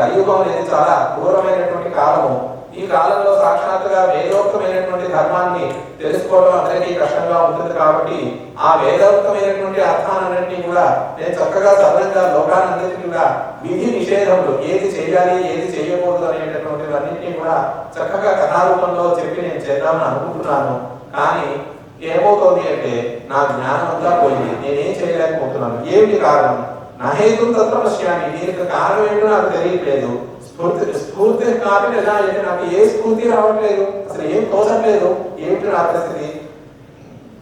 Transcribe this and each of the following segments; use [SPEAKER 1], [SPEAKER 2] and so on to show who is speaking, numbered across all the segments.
[SPEAKER 1] కలియుగం అనేది చాలా క్రూరమైనటువంటి కాలము. ఈ కాలంలో సాక్షాత్తుగా వేదోక్తమైనటువంటి ధర్మాన్ని తెలుసుకోవడం అందరికీ కష్టంగా ఉంటుంది కాబట్టి ఆ వేదోక్తమైనటువంటి అర్థాలన్నింటినీ కూడా నేను చక్కగా సరళంగా లోకానందరికీ కూడా విధి నిషేధములు ఏది చేయాలి ఏది చేయకూడదు అనేటటువంటి అన్నింటినీ కూడా చక్కగా కథారూపంలో చెప్పి నేను చేద్దామని అనుకుంటున్నాను. కానీ ఏమవుతోంది అంటే నా జ్ఞానం అంతా పోయింది. నేనేం చేయలేకపోతున్నాను. ఏమిటి కారణం? నహేతు తత్ర పశ్యామి దీనికి కారణం ఏంటో నాకు తెలియట్లేదు. స్ఫూర్తి స్ఫూర్తి కాపీ ఎలా అంటే నాకు ఏ స్ఫూర్తి రావట్లేదు అసలు ఏం తోచట్లేదు ఏమిటి నా పరిస్థితి?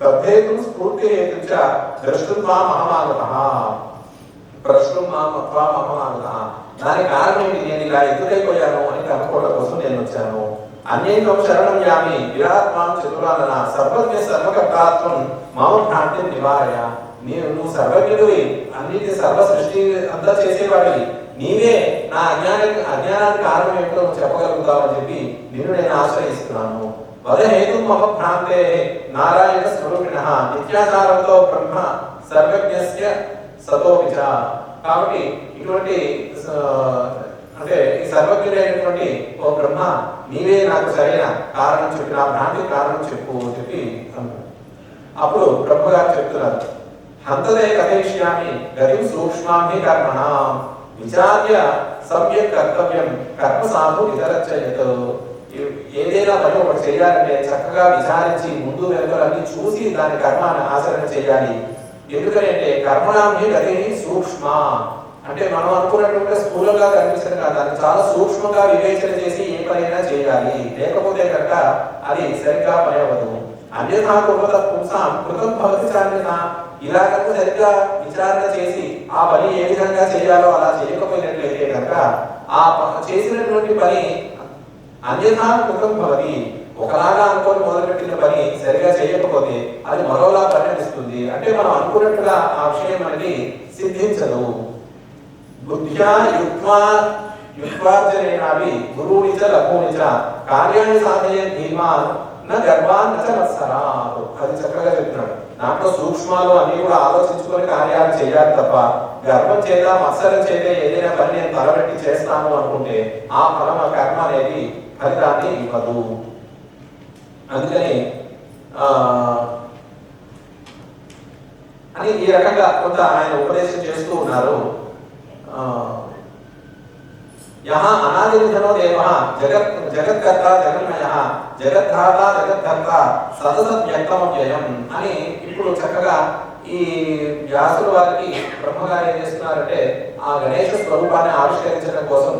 [SPEAKER 1] తద్ధేతు స్ఫూర్తి హేతుచ ద్రష్టుత్వా మహమాగత. ప్రశ్నం మామత్వా మహమాగత. దానికి కారణం ఏంటి? నేను ఇలా ఎదురైపోయాను అని కనుక్కోవడం కోసం నేను వచ్చాను. అనేకం శరణం యామి విరాత్మాం చతురాలన సర్వజ్ఞ సర్వకర్తాత్వం మమ భ్రాంతి నివారయ. నేను నువ్వు సర్వజ్ఞుడివి. అన్నిటి సర్వ సృష్టి అంతా చేసేవాడివి. నీవే నా అజ్ఞాన అజ్ఞానానికి కారణం ఏంటో చెప్పగలుగుతావు అని చెప్పి నిన్ను నేను ఆశ్రయిస్తున్నాను. వదహేతు మమ భ్రాంతే నారాయణ స్వరూపిణ నిత్యాచారంతో బ్రహ్మ సర్వజ్ఞస్య సతోపిచ కాబట్టి ఇటువంటి అంటే ఈ సర్వజ్ఞుడైనటువంటి ఓ బ్రహ్మ నీవే నాకు సరైన కారణం చెప్పి నా భ్రాంతి కారణం చెప్పు అని చెప్పి అన్నాడు. అప్పుడు బ్రహ్మగారు చెప్తున్నారు. హంతదే కథయిష్యామి గతిం సూక్ష్మామి కర్మణ. విచార్య సమ్యక్ కర్తవ్యం కర్మ సాధు విదరచయత్ ఏదైనా పని ఒకటి చేయాలంటే చక్కగా విచారించి ముందు వెనుకలన్నీ చూసి దాని కర్మాన్ని ఆచరణ చేయాలి. ఎందుకంటే కర్మణాన్ని గతి సూక్ష్మ. అంటే మనం అనుకున్నటువంటి స్థూలంగా కనిపిస్తుంది కదా దాన్ని చాలా సూక్ష్మంగా వివేచన చేసి ఏ పనైనా చేయాలి. లేకపోతే కనుక అది సరిగ్గా పని అవ్వదు. అన్యథా కుర్వత పుంసాం కృతం భవతి చాన్యత ఇలా సరిగ్గా విచారణ చేసి ఆ పని ఏ విధంగా చేయాలో అలా చేయకపోయినట్లయితే కనుక ఆ చేసినటువంటి పని అన్యథా కృతం భవతి. ఒకలాగా అనుకొని మొదలుపెట్టిన పని సరిగా చేయకపోతే అది మరోలా పరిణమిస్తుంది. అంటే మనం అనుకున్నట్టుగా ఆ విషయం అనేది సిద్ధించదు. బుద్ధ్యా యుక్వా యుక్వార్జనేనావి గురువుని చ లఘువుని చ కార్యాన్ని సాధయ ధీమాన్ నా గర్వాన్ నచ మత్సరాత్ అది చక్కగా చెప్తున్నాడు. దాంట్లో సూక్ష్మాలు అన్ని కూడా ఆలోచించుకొని కార్యాలు చేయాలి తప్ప గర్వం చేత మత్సరం చేత ఏదైనా పని నేను తలబెట్టి చేస్తాను అనుకుంటే ఆ ఫలం ఆ కర్మ అనేది ఫలితాన్ని ఇవ్వదు. అందుకని ఆ అని ఈ రకంగా కొంత ఆయన ఉపదేశం చేస్తూ ఉన్నారు. ఆ, యహ అనాదినిధనో దేవ జగత్ జగత్కర్త జగన్మయ జగద్ధాత జగద్ధర్త సతసత్ వ్యక్తమవ్యయం అని ఇప్పుడు చక్కగా ఈ వ్యాసుల వారికి బ్రహ్మగారు ఏం చేస్తున్నారంటే ఆ గణేష స్వరూపాన్ని ఆవిష్కరించడం కోసం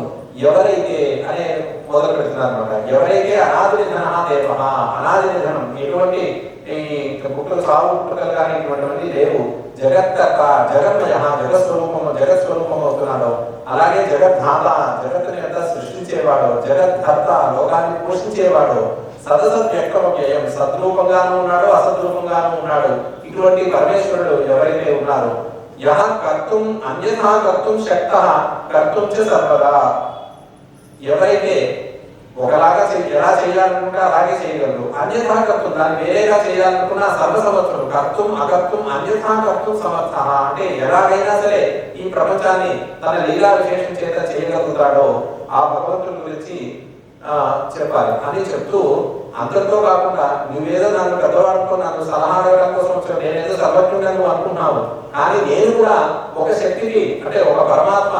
[SPEAKER 1] ఎవరైతే అనే మొదలు పెడుతున్నారు అనమాట. ఎవరైతే అనాది నిధన దేవ అనాది నిధనం ఎటువంటి ఈ పుట్టుక సాగు పుట్టుకలు కానీ ఇటువంటివన్నీ లేవు. జగత్కర్త జగన్మయ జగస్వరూపము జగత్స్వరూపం అవుతున్నాడు అలాగే జగద్ధాత జగత్తుని అంతా సృష్టించేవాడు జగద్ధర్త లోకాన్ని పోషించేవాడు సదసత్ వ్యక్తమవ్యయం సద్రూపంగాను ఉన్నాడు అసద్రూపంగాను ఉన్నాడు. ఇటువంటి పరమేశ్వరుడు ఎవరైతే ఉన్నారో యహ కర్తుం అన్యథా కర్తుం శక్త కర్తుం చ సర్వదా. ఎవరైతే ఒకలాగా ఎలా చేయాలనుకుంటే అలాగే చేయగలరు. అన్యథా కర్తం దాన్ని వేరేగా చేయాలనుకున్న సర్వసమర్థుడు కర్తం అకర్తం అన్యథా కర్తం సమర్థ అంటే ఎలాగైనా సరే ఈ ప్రపంచాన్ని తన లీలా విశేషం చేత చేయగలుగుతాడో ఆ భగవంతుడి గురించి ఆ, చెప్పాలి. అని చెప్తూ అంతటితో కాకుండా నువ్వేదో నన్ను పెద్దవాడుకో నన్ను సలహా అడగడం కోసం వచ్చావు నేనేదో సర్వజ్ఞుడిగా నువ్వు కానీ నేను కూడా ఒక శక్తికి అంటే ఒక పరమాత్మ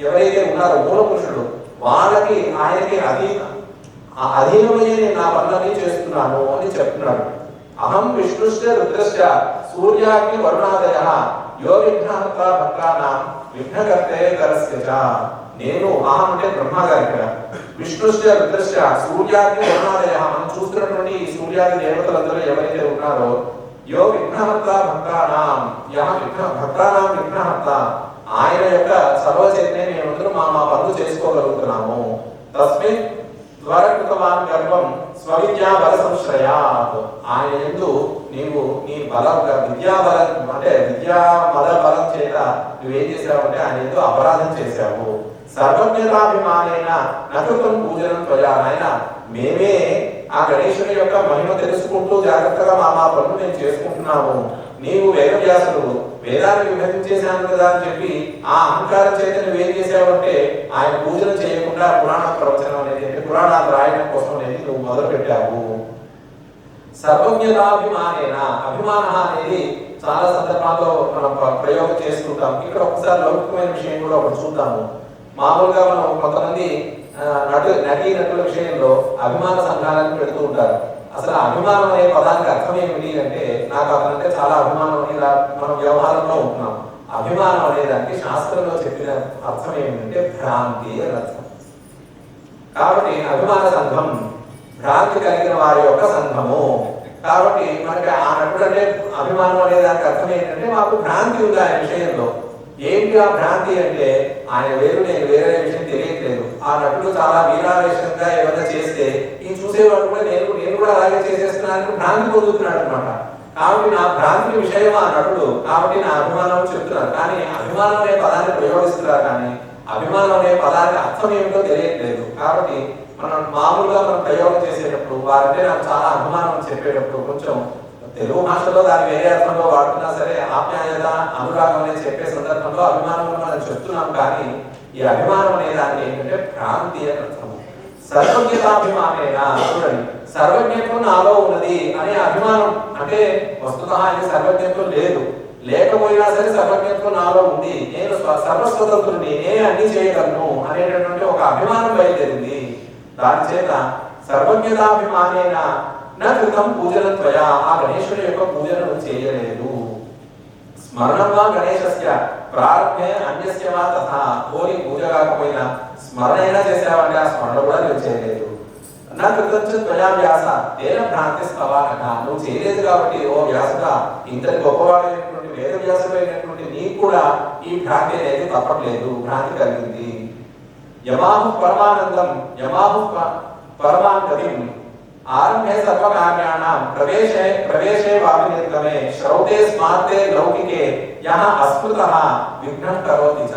[SPEAKER 1] ఎవరైతే ఉన్నారో మూల పురుషుడు వాళ్ళకి ఆయనకి అధీన ఆ అధీనమయ్యే నా పనులని చేస్తున్నాను అని చెప్తున్నాడు. అహం విష్ణుశ్చ రుద్రశ్చ సూర్యాగ్ని వరుణాదయ యో విఘ్నహర్త భక్తానాం విఘ్నకర్తే కరస్య చ. నేను అహం అంటే బ్రహ్మ గారు ఇక్కడ. విష్ణుశ్చ రుద్రశ్చ సూర్యాగ్ని వరుణాదయ మనం చూస్తున్నటువంటి ఈ సూర్యాది దేవతలందరూ ఎవరైతే ఉన్నారో యో విఘ్నహర్త భక్తానాం యహ విఘ్న భక్తానాం విఘ్నహర్త ఆయన యొక్క సర్వచైతన్యం ఏమంటారు మా మా పనులు చేసుకోగలుగుతున్నాము. తస్మిన్ త్వరకృతవాన్ గర్వం స్వవిద్యా బల సంశ్రయాత్ ఆయన ఎందు నీవు నీ బల విద్యా బలం అంటే విద్యా బల బలం చేత నువ్వేం చేసావంటే ఆయన ఎందు అపరాధం చేశావు. సర్వజ్ఞతాభిమానైన నకృతం పూజనం త్వయా నాయన మేమే ఆ గణేశుని యొక్క మహిమ తెలుసుకుంటూ జాగ్రత్తగా మా మా పనులు మేము చేసుకుంటున్నాము. నీవు వేదవ్యాసుడు వేదాన్ని విభజించేశాను కదా అని చెప్పి ఆ అహంకార చేత నువ్వేం చేసావంటే ఆయన పూజలు చేయకుండా పురాణ ప్రవచనం అనేది అంటే పురాణాలు రాయడం కోసం అనేది నువ్వు మొదలు పెట్టావు సర్వజ్ఞతాభిమానేన అభిమాన అనేది చాలా సందర్భాల్లో మనం ప్రయోగం చేస్తుంటాం. ఇక్కడ ఒకసారి లౌకికమైన విషయం కూడా ఒకటి చూద్దాము. మామూలుగా మనం కొంతమంది నటు నటీ నటుల విషయంలో అభిమాన సంఘాలను పెడుతూ ఉంటారు. అసలు అభిమానం అనే పదానికి అర్థం ఏమిటి అంటే నాకు అతనంటే చాలా అభిమానం అని మనం వ్యవహారంలో ఉంటున్నాం. అభిమానం అనే దానికి శాస్త్రంలో చెప్పిన అర్థం ఏమిటంటే భ్రాంతి అని అర్థం. కాబట్టి అభిమాన సంఘం భ్రాంతి కలిగిన వారి యొక్క సంఘము. కాబట్టి మనకి ఆ నటుడు అంటే అభిమానం అనే దానికి అర్థం ఏంటంటే మాకు భ్రాంతి ఉంది ఆయన విషయంలో. ఏంటి ఆ భ్రాంతి అంటే ఆయన వేరు నేను వేరే విషయం తెలియట్లేదు. ఆ నటుడు చాలా వీరావేశంగా ఏమైనా చేస్తే ఈ చూసేవాడు కూడా నేను నేను కూడా అలాగే చేసేస్తున్నానని భ్రాంతి పొందుతున్నాడు అనమాట కాబట్టి నా భ్రాంతి విషయం ఆ నటుడు కాబట్టి నా అభిమానం చెప్తున్నారు. కానీ అభిమానం అనే పదాన్ని ప్రయోగిస్తున్నారు కానీ అభిమానం అనే పదానికి అర్థం ఏమిటో తెలియట్లేదు. కాబట్టి మనం మామూలుగా మనం ప్రయోగం చేసేటప్పుడు వారంటే నాకు చాలా అభిమానం చెప్పేటప్పుడు కొంచెం తెలుగు భాషలో దాని వేరే అర్థంలో వాడుతున్నా సరే ఆప్యాయత అనురాగం అనేది చెప్పే సందర్భంలో అభిమానం మనం చెప్తున్నాం. కానీ ఈ అభిమానం అనే దానికి ఏంటంటే ప్రాంతీయ అని అర్థము సర్వజ్ఞతాభిమానేన? చూడండి. సర్వజ్ఞత్వం నాలో ఉన్నది అనే అభిమానం. అంటే వస్తుత ఆయన సర్వజ్ఞత్వం లేదు. లేకపోయినా సరే సర్వజ్ఞత్వం నాలో ఉంది. నేను సర్వస్వతంత్రుని నేను అన్ని చేయగలను అనేటటువంటి ఒక అభిమానం బయలుదేరింది. దాని చేత సర్వజ్ఞతాభిమానేన? నా కృతం పూజన త్వయా ఆ గణేశుని యొక్క పూజను చేయలేదు. స్మరణం వా గణేశస్య ప్రారంభే అన్యస్య వా తథా కోరి పూజ కాకపోయినా స్మరణ అయినా చేసావంటే ఆ స్మరణ కూడా నువ్వు చేయలేదు నా కృతజ్ఞ త్వయా వ్యాస తేన భ్రాంతి స్తవానక నువ్వు చేయలేదు కాబట్టి ఓ వ్యాసుగా ఇంతటి గొప్పవాడైనటువంటి వేద వ్యాసుడైనటువంటి నీకు కూడా ఈ భ్రాంతి అనేది తప్పట్లేదు భ్రాంతి కలిగింది. యమాహు పరమానందం యమాహు ప- పరమాంగతిం ఆరంభే సర్వకార్యాణం ప్రవేశే ప్రవేశే వావినిర్గమే శ్రౌతే స్మార్తే లౌకికే యహ అస్మృతః విఘ్నం కరోతి చ.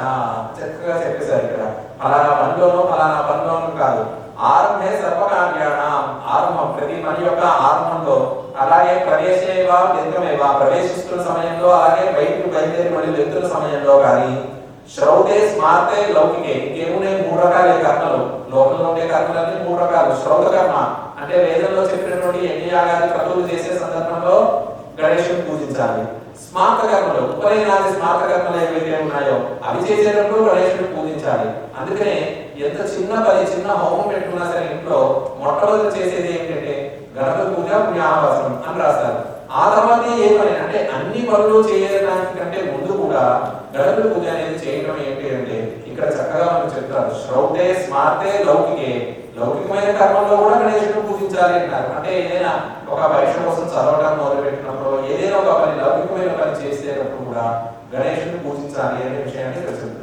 [SPEAKER 1] చక్కగా చెప్పేశారు ఇక్కడ. ఫలానా పనిలోనూ ఫలానా పనిలోనూ కాదు. ఆరంభే సర్వకార్యాణం ఆరంభం ప్రతి పని యొక్క ఆరంభంలో అలాగే ప్రవేశేవా నిర్గమేవా ప్రవేశిస్తున్న సమయంలో అలాగే బయటకు బయలుదేరి మరియు వెళ్తున్న సమయంలో కానీ శ్రౌతే స్మార్తే లౌకికే ఇంకేమున్నాయి? మూడు రకాలే కర్మలు. లోకంలో ఉండే కర్మలన్నీ మూడు రకాలు. శ్రౌత కర్మ అంటే వేదంలో చెప్పినటువంటి యజ్ఞయాగాది క్రతువులు చేసే సందర్భంలో గణేషుని పూజించాలి. స్మార్త కర్మలు ఉపనయనాది స్మార్త కర్మలు ఏవైతే ఉన్నాయో అవి చేసేటప్పుడు గణేషుని పూజించాలి. అందుకనే ఎంత చిన్న పని చిన్న హోమం పెట్టుకున్నా సరే ఇంట్లో మొట్టమొదటి చేసేది ఏంటంటే గణపతి పూజ పుణ్యావాసనం అని రాస్తారు. ఆ తర్వాత ఏ పని? అంటే అన్ని పనులు చేయడానికి కంటే ముందు కూడా గణపతి పూజ అనేది చేయడం ఏంటి అంటే ఇక్కడ చక్కగా మనకు చెప్తారు. శ్రౌతే స్మార్తే లౌకికే. లౌకికమైన కర్మంలో కూడా గణేశుడు పూజించాలి అంటారు. అంటే ఏదైనా ఒక పరీక్ష కోసం చదవడం మొదలు పెట్టినప్పుడు ఏదైనా ఒక పని లౌకికమైన పని చేసేటప్పుడు కూడా గణేశుని పూజించాలి అనే విషయాన్ని తెలుసు